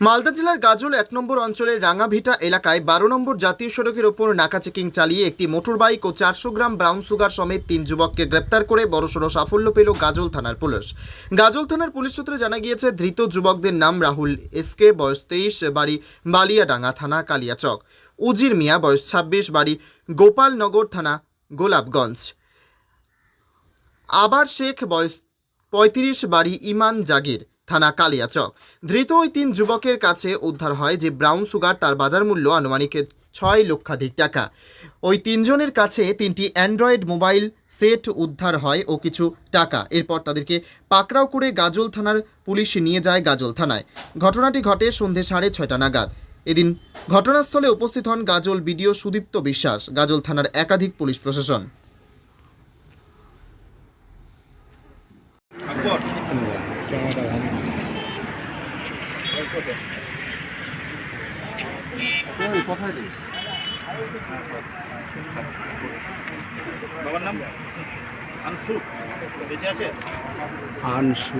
মালদা জেলার গাজল এক নম্বর অঞ্চলের রাঙাভিটা এলাকায় বারো নম্বর জাতীয় সড়কের ওপর নাকা চেকিং চালিয়ে একটি মোটরবাইক ও চারশো গ্রাম ব্রাউন সুগার সমেত তিন যুবককে গ্রেপ্তার করে বড়সড় সাফল্য পেল গাজল থানার পুলিশ। গাজল থানার পুলিশ সূত্রে জানা গিয়েছে, ধৃত যুবকদের নাম রাহুল এসকে বয়স তেইশ, বাড়ি বালিয়াডাঙ্গা থানা কালিয়াচক। উজির মিয়া, বয়স ছাব্বিশ, বাড়ি গোপালনগর থানা গোলাপগঞ্জ। আবার শেখ, বয়স পঁয়ত্রিশ, বাড়ি ইমান জাগির। থানা কালিয়াচক। ধৃত ওই তিন যুবকের কাছে উদ্ধার হয় যে ব্রাউন সুগার তার বাজার মূল্য আনুমানিক ছয় লক্ষাধিক টাকা। ওই তিনজনের কাছে তিনটি অ্যান্ড্রয়েড মোবাইল সেট উদ্ধার হয় ও কিছু টাকা। এরপর তাদেরকে পাকড়াও করে গাজল থানার পুলিশ নিয়ে যায় গাজল থানায়। ঘটনাটি ঘটে সন্ধে সাড়ে ছয়টা নাগাদ। এদিন ঘটনাস্থলে উপস্থিত হন গাজল বিডিও সুদীপ্ত বিশ্বাস, গাজল থানার একাধিক পুলিশ প্রশাসন। আকবর বাবার নাম? আনসু। বেঁচে আছে? আনসু।